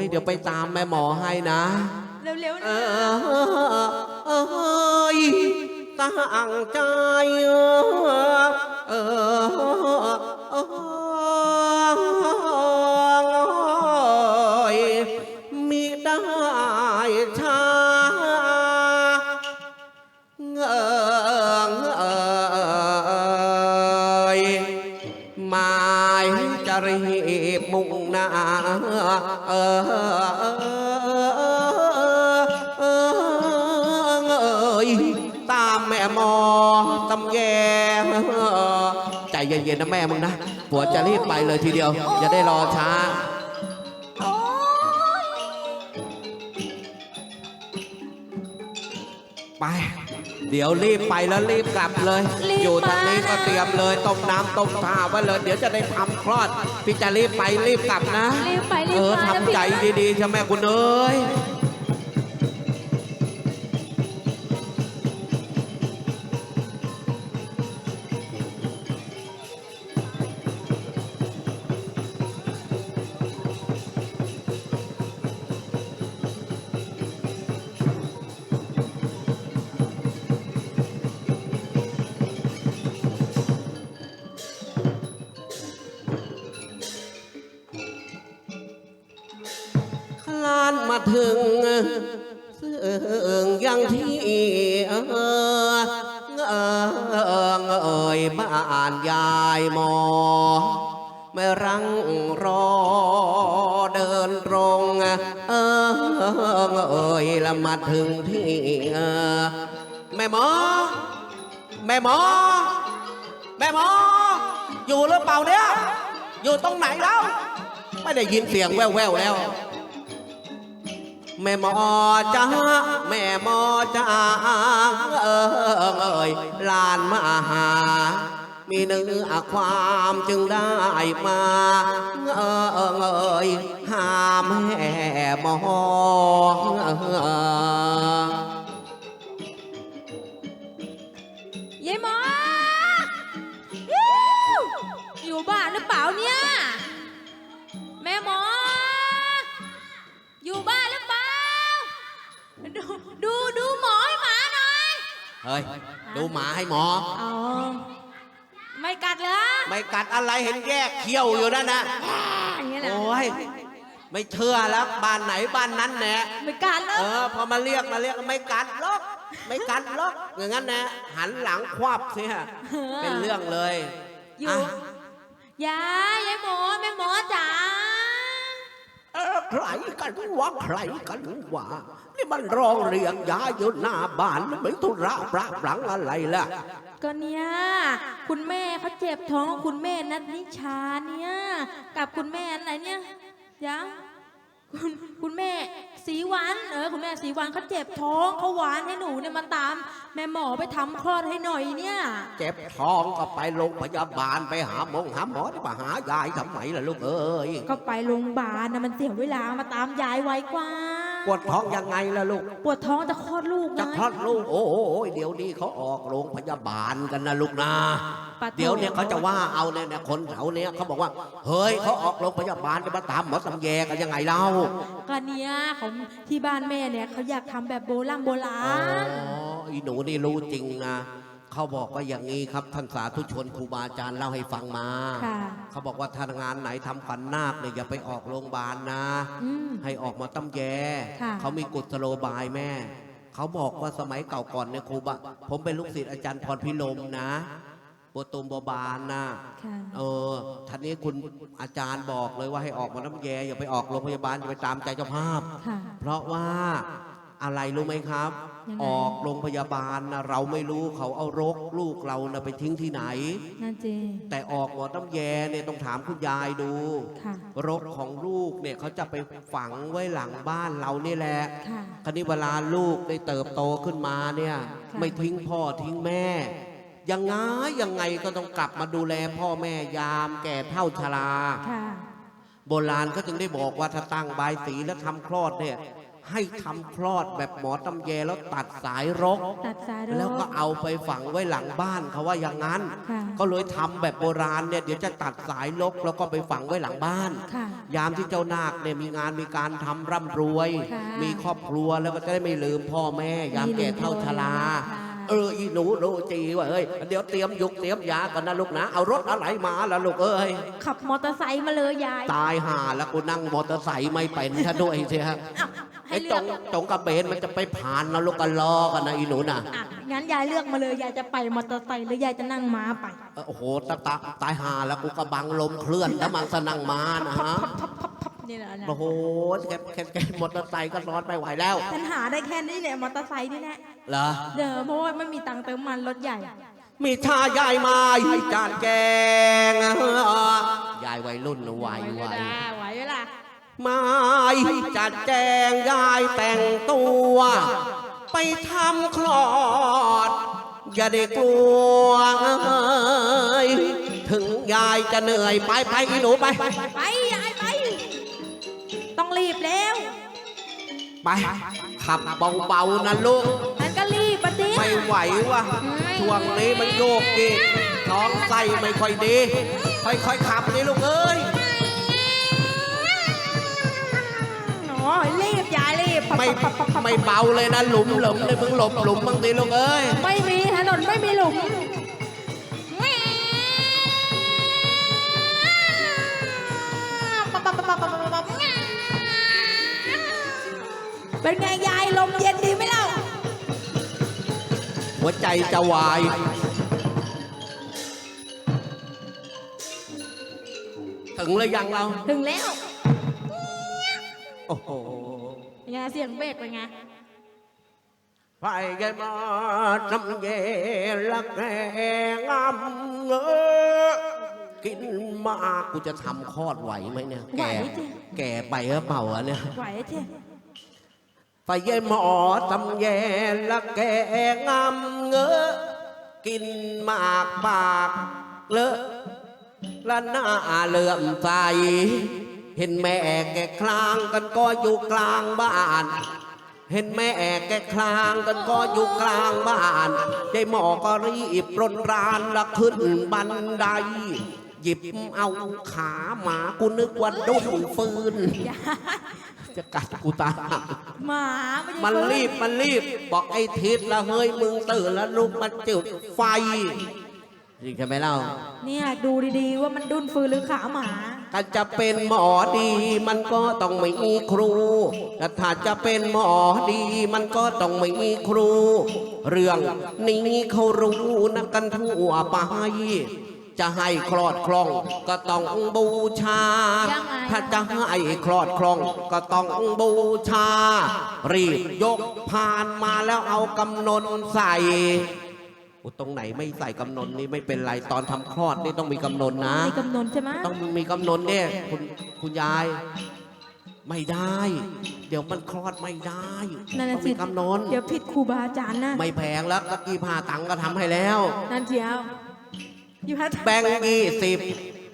ยเดี๋ยวไปตามแม่หมอให้นะ เร็วๆเอนะอเอยตั้งใจเออเอย ตามแม่หมอตำแยใจเย็นๆนะแม่มึงนะผัวจะรีบไปเลยทีเดียว อย่าได้รอช้าโอ๊ยไป เดี๋ยวรีบไปแล้วรีบกลับเลยอยู่ทางนี้ก็เตรียมเลยต้มน้ำต้มท่าไว้เลย เดี๋ยวจะได้ทำคลอด พี่จะรีบไปรีบกลับนะ รีบไปรีเอบอมานะทำใจพี่ดีๆใช่ไหมคุณเอ้ย มาถึงซึ่งยังที่เออเออเอยบ้านยายหมอไม่รังรอเดินตรง เออเอยละมาถึงที่เออแม่หมอ แม่หมอ แม่หมอ อยู่หรือเปล่าเนี่ย อยู่ตรงไหนแล้ว ไม่ได้ยินเสียงแว่วๆแล้ว แม่หมอจ้าแม่หมอจ้าเอยลานมาหา มีเนื้อความจึงได้มาเอยหาแม่หมอ ดูหมาให้หมอ อ๋อ ไม่กัดเหรอไม่กัดอะไรเห็นแยกเขี้ยวอยู่นั่นนะอย่างเงี้ยเหรอโอ้ยไม่เชื่อแล้วบ้านไหนบ้านนั้นแหละไม่กัดเหรอเออพอมาเรียกมาเรียกไม่กัดหรอกไม่กัดหรอกอย่างนั้นนะหันหลังควับสิฮะเป็นเรื่องเลยอยู่อะยายยายหมอแม่หมอจ๋า เออใครกันวะใครกันวะ นี่มันร้องเรียกยาอยู่หน้าบ้านมันเป็นธุระปราบหลังอะไรล่ะ ก็เนี่ยคุณแม่เขาเจ็บท้องคุณแม่นัทนิชาเนี่ย กับคุณแม่อะไรเนี่ยยังคุณคุณแม่สีวันเออคุณแม่สีวันเขาเจ็บท้องเขาหวานให้หนูเนี่ยมาตาม แม่หมอไปทำคลอดให้หน่อยเนี่ย เจ็บท้องก็ไปโรงพยาบาลไปหาหมงหาหมอที่มาหายายทำไมล่ะลูกเอ้ยก็ไปโรงพยาบาลนะมันเสียเวลามาตามยายไวกว่า ปวดท้องยังไงล่ะลูก ปวดท้องจะคลอดลูกไงจะคลอดลูกโอ้โหเดี๋ยวนี้เขาออกโรงพยาบาลกันนะลูกนะ ปะโถเดี๋ยวเนี่ยเขาจะว่าเอาเนี่ยเนี่ยคนแถวเนี้ยเขาบอกว่า เฮ้ยเขาออกโรงพยาบาลจะมาตามหมอสำแยกันยังไงเล่าก็เนี่ยเขาที่บ้านแม่เนี่ยเขาอยากทำแบบโบราณโบราอ๋อณ อีหนูนี่รู้จริงนะ เขาบอกว่าอย่างนี้ครับท่านสาธุชนครูบาอาจารย์เล่าให้ฟังมา ค่ะเขาบอกว่าถ้างานไหนทำขวัญนาคเนี่ยอย่าไปออกโรงพยาบาลนะ อืม ให้ออกมาตั้มแย ค่ะ เขามีกุศโลบายแม่ เขาบอกว่าสมัยเก่าก่อนเนี่ยครูบาผมเป็นลูกศิษย์อาจารย์พรพิลมนะบัวตูมบัวบานนะค่ะ เออท่านนี้คุณอาจารย์บอกเลยว่าให้ออกมาน้ำแยอย่าไปออกโรงพยาบาลอย่าไปตามใจเจ้าภาพ ค่ะ เพราะว่า อะไรรู้ไหมครับ ยังไง ออกโรงพยาบาลนะเราไม่รู้เขาเอารกลูกเรานะไปทิ้งที่ไหน นั่นจริงแต่ออกหมอน้ำแยเนี่ยต้องถามคุณยายดู ค่ะ รกของลูกเนี่ยเขาจะไปฝังไว้หลังบ้านเรานี่แหละค่ะ คราวนี้เวลาลูกได้เติบโตขึ้นมาเนี่ยค่ะไม่ทิ้งพ่อทิ้งแม่ ยังไงยังไงก็ต้องกลับมาดูแลพ่อแม่ยามแก่เท่าชรา ค่ะ โบราณก็จึงได้บอกว่าถ้าตั้งบายสีแล้วทำคลอดเนี่ย ให้ทำคลอดแบบหมอตำแยแล้วตัดสายรก ตัดสายรแล้วก็กเอาไปฝังไว้หลังบ้านเขาว่าอย่างนั้น ค่ะก็เลยทำแบบโบราณเนี่ยเดี๋ยวจะตัดสายรกแล้วก็ไปฝังไว้หลังบ้าน ค่ะยามที่เจ้านาคเนี่ยมีงานมีการทำร่ำรวย ค่ะมีครอบครัวแล้วก็จะได้ไม่ลืมพ่อแม่ ยามแก่เท่าชราค่ะ เอออีหนูหนูจีว่าเอ้ยเดี๋ยวเตรียมยุกเตรียมยากันนะลูกนะเอารถอะไรมาล่ะลูกเอ้ย ขับมอเตอร์ไซค์มาเลยยาย ตายห่าแล้วกูนั่งมอเตอร์ไซค์ไม่เป็นซะด้วยเชีย อ้าว ให้ไอ้เลืจอกงจงกระเบนมันจะไปผ่านนะลูกกันล้อกันนะอีหนูน่ะอะงั้นยายเลือกมาเลยยายจะไปมอเตอร์ไซค์หรือยายจะนั่งม้าไป เออโอ้โหตาตาตายห่าแล้วกูกระบังลมเคลื่อนแล้วมังสนั่งมานะฮะพับพับพับนี่แหละนะโอ้โหแค่แค่แค่มอเตอร์ไซค์ก็ร้อนไปไหวแล้วฉันหาได้แค่นี้เนี่ยมอเตอร์ไซค์นี่แหละเหรอ เดี๋ยวเพราะว่าไม่มีตังค์เติมมันรถใหญ่ มีชายายมาให้จานแกงยายวัยรุ่นนะวัยวัย ไหวเวลา มาให้จัดแจงยายแต่งตัว ไปทำคลอด อย่าได้กลัวเอ้ยถึงยายจะเหนื่อยไปไปอีหนูไป ไปยายไป ต้องรีบแล้ว ไป ขับเบาๆนะลูก มันก็รีบปะดิไม่ไหววะช่วงนี้มันโยกอีกท้องไส้ไม่ค่อยดี ค่อยๆขับนี่ลูกเอ้ย รีบยายรีบไม่ไม่เบาเลยนะหลุมหลุมเลยมึงหลบหลุมบางทีลูกเอ้ยไม่มีถนนไม่มีหลุมเป็นไงยายลมเย็นดีไหมเล่าหัวใจจะวายถึงเลยยังเรา ถึงแล้ว โอ้โห เป็นไงเสียงเบรกเป็นไงไปแกมาทำเยละแกงำเงอกินมากกูจะทำคลอดไหวไหมเนี่ย ไหวแก่สิแก่ไปหรือเปล่าอะเนี่ย ไหวเจ๊ไปเย่หมอตำแยละแกงำเงอกินมากปากเลอะและหน้าเหลื่อมใส เห็นแม่แกคลางกันก็อยู่กลางบ้าน เห็นแม่แกคลางกันก็อยู่กลางบ้านได้หมอก็รีบรนรานละขึ้นบันได หยิบเอาขาหมากูนึกว่าดุ้นฟืน จะกัดกูตายหมาไม่ใช่มันฟื้รีบมันรีบบอกไอ้ทิศละเฮ้ยมึงตื่นแล้วลุกมาจุดไฟจริงใช่ไหมเล่า เนี่ยดูดีๆว่ามันดุนฟืนหรือขาหมา ถ้าจะเป็นหมอดีมันก็ต้องมีครูแต่ถ้าจะเป็นหมอดีมันก็ต้องมีครู เรื่องนี้เขารู้นะกันทั่วไปจะให้คลอดคล่องก็ต้องบูชา ถ้าจะให้คลอดคล่องก็ต้องบูชา รีบยกพานมาแล้วเอากำนนใส่ อุยตรงไหนไม่ใส่กำนนนี่ไม่เป็นไรตอนทำคลอดนี่ต้องมีกำนนนะ มีกำหนดใช่ไหมต้องมีกำนนเนี่ยคุณคุณยาย ไม่ได้ เดี๋ยวมันคลอดไม่ได้นั่นต้น่ะองสิมีกำนนเดี๋ยวผิดครูบาอาจารย์นะไม่แพงแล้วตะกี้พาตังค์ก็ทำให้แล้ว นั่นเจียวอยู่พัดแบงค์ยี่สิบ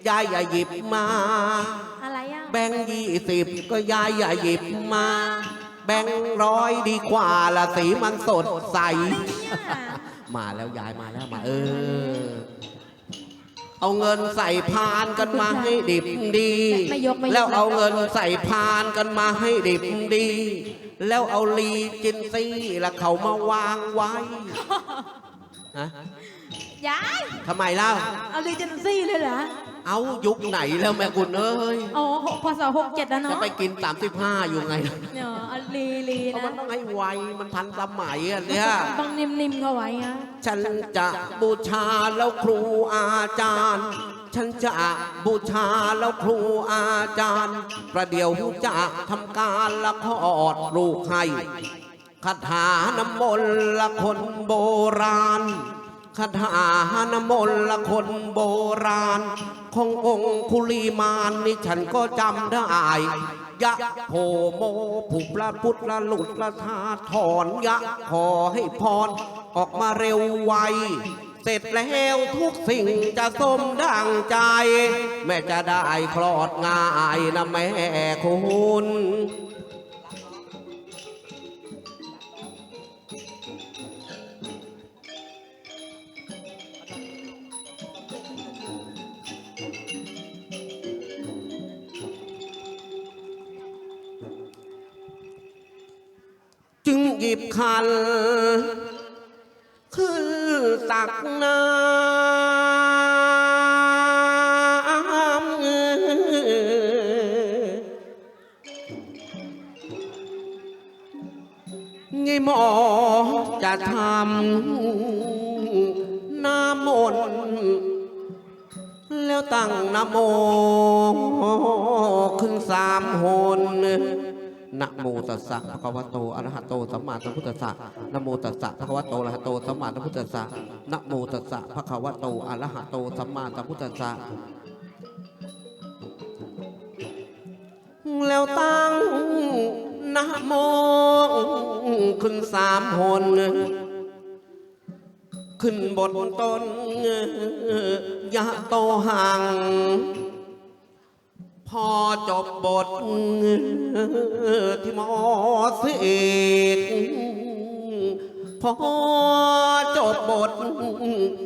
ยายอย่าหยิบมา อะไรอะแบงค์ยี่สิบก็ยายอย่าหยิบมา แบงค์ร้อยดีกว่าละสีมันสดใสเนี่ย มาแล้วยายมาแล้วมาเออ เอาเงินใส่พานกันมาให้ดิบดี ไม่ยกไม่ยก แล้วเอาเงินใส่พานกันมาให้ดิบดี แล้วเอาลีจินซี่แล้วเขามาวางไว้ฮะยายทำไมเล่า เอาลีเจนซี่เลยเหรอ เอายุคไหนแล้วแม่คุณเอ้ยอ๋อพศหกเจ็ดแล้วจะเนาะไปกิน 35 อยู่ไงเนี่ยเอาลีลีเพราะมันนะต้องให้ไวมันทันสมัยอะเนี่ย ต้องนิ่มๆเข้าไว้นะฉันจะบูชาแล้วครูอาจารย์ ฉันจะบูชาแล้วครูอาจารย์ ประเดี๋ยวจะทำการละคลอดลูกให้คาถาน้ำมนต์ละคนโบราณ คาถานมนละคนโบราณ ขององคุลีมานนี่ฉันก็จำได้ยะโพโมผุพระพุทธละหลุดละธาถอนยะขอให้พร ออกมาเร็วไว เสร็จแล้วทุกสิ่งจะสมดังใจ แม่จะได้คลอดง่ายนะแม่คุณ หยิบคัน ขึ้นตักน้ำไงหมอจะทำน้ำมนต์แล้วตั้งนะโม ขึ้นสามหน นะโมตัสสะภะคะวะโตอะระหะโตสัมมาสัมพุทธัสสะนะโมตัสสะภะคะวะโตอะระหะโตสัมมาสัมพุทธัสสะนะโมตัสสะภะคะวะโตอะระหะโตสัมมาสัมพุทธัสสะแล้วตั้งนะโมขึ้นสามหนขึ้นบนต้นยะโตหัง พอจบบทที่หมอเสกพอจบบท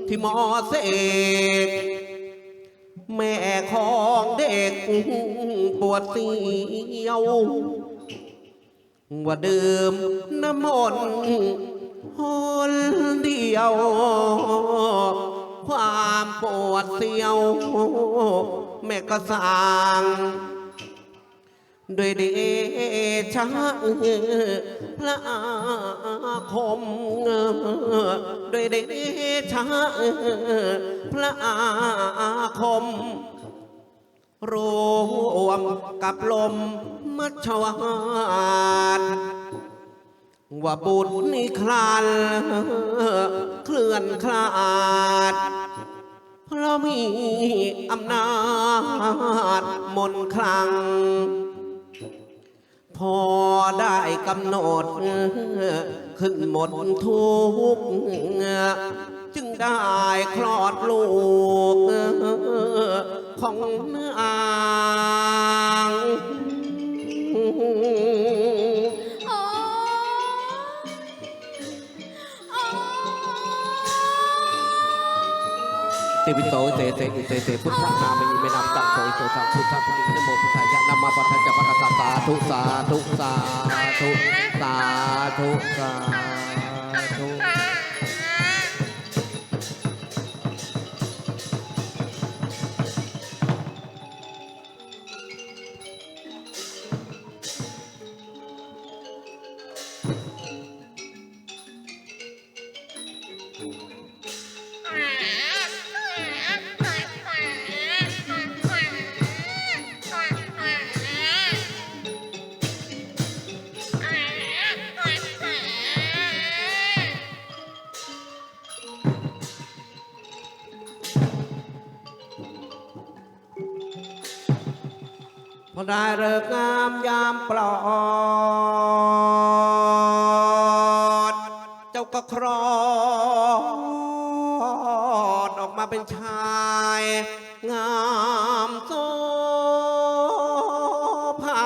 ที่หมอเสกแม่ของเด็กปวดเสียวว่าดื่มน้ำมนต์หนเดียว ความปวดเสียว แม่ก็สั่งด้วยเดชะพระอาคมด้วยเดชะพระอาคมรวมกับลมมัชวานว่าบุญนิคลานเคลื่อนคลาด เพราะมีอำนาจมนคลัง พอได้กำหนด ขึ้นหมดทุกข์จึงได้คลอดลูก ของนาง วิโตเตเตอิเตเตพุทธนามิเมนับจักโตโตสัมพุทธพุทธินโมพุทธายะนามาปัทจักรสาสาธุสาธุสาธุสาธุสาธุพอ ได้เลิกงามยามปลอด เจ้าก็ครอดออกมาเป็นชาย งามโซภา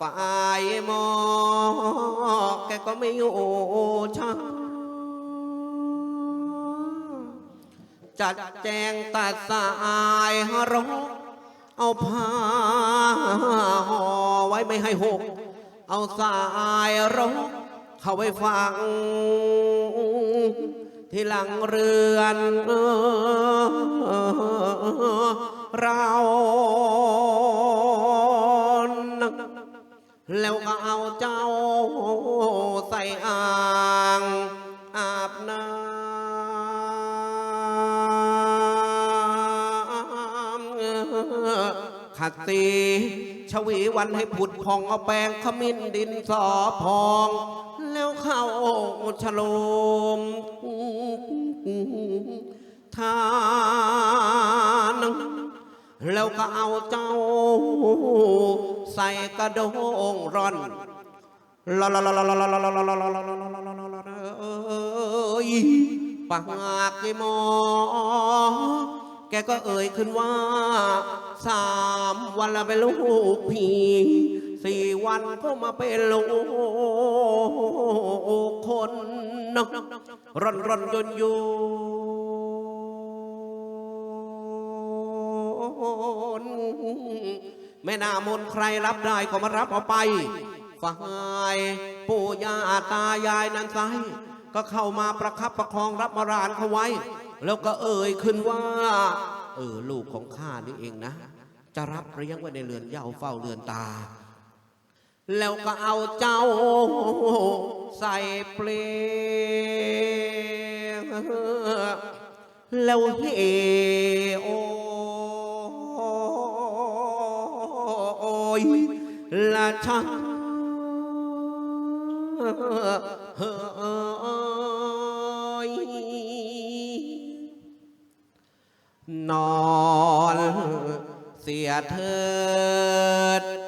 ฝ่ายหมอแกก็ไม่อยู่ช้าจัดแจงตัดสายรก เอาผ้าห่อไว้ไม่ให้หก เอาสายรกเข้าไปฟัง ที่หลังเรือนเราแล้วก็เอาเจ้าใส่อา สีชวีวันให้ผุดพองเอาแปรงขมิ้นดินสอพอง แล้วเข้าฉลมทานแล้วก็เอาเจ้า ใส่กระโดงร่อนลาลาลาลาลาลาลาลาลาลาลาลาลาลาลาลาเอ้ยปากไอ้หมอ กก็เอ่ยขึ้นว่า สามวันละเป็นลูกพี่สี่วันก็มาเป็นลูกคนร่อนร่อนจนอยู่แม่นามนใครรับได้ก็มารับเอาไปฝ่ายปู่ย่าตายายนั้นไซก็เข้ามาประคับประคองรับมาราญเขาไว้ แล้วก็เอ่ยขึ้นว่า เออลูกของข้านี่เองนะ จะรับเลี้ยงไว้ในเรือนเย้าเฝ้าเรือนตา แล้วก็เอาเจ้าใส่เปลงแล้วเฮโอยละชังเฮ้ นอน เสียเถิด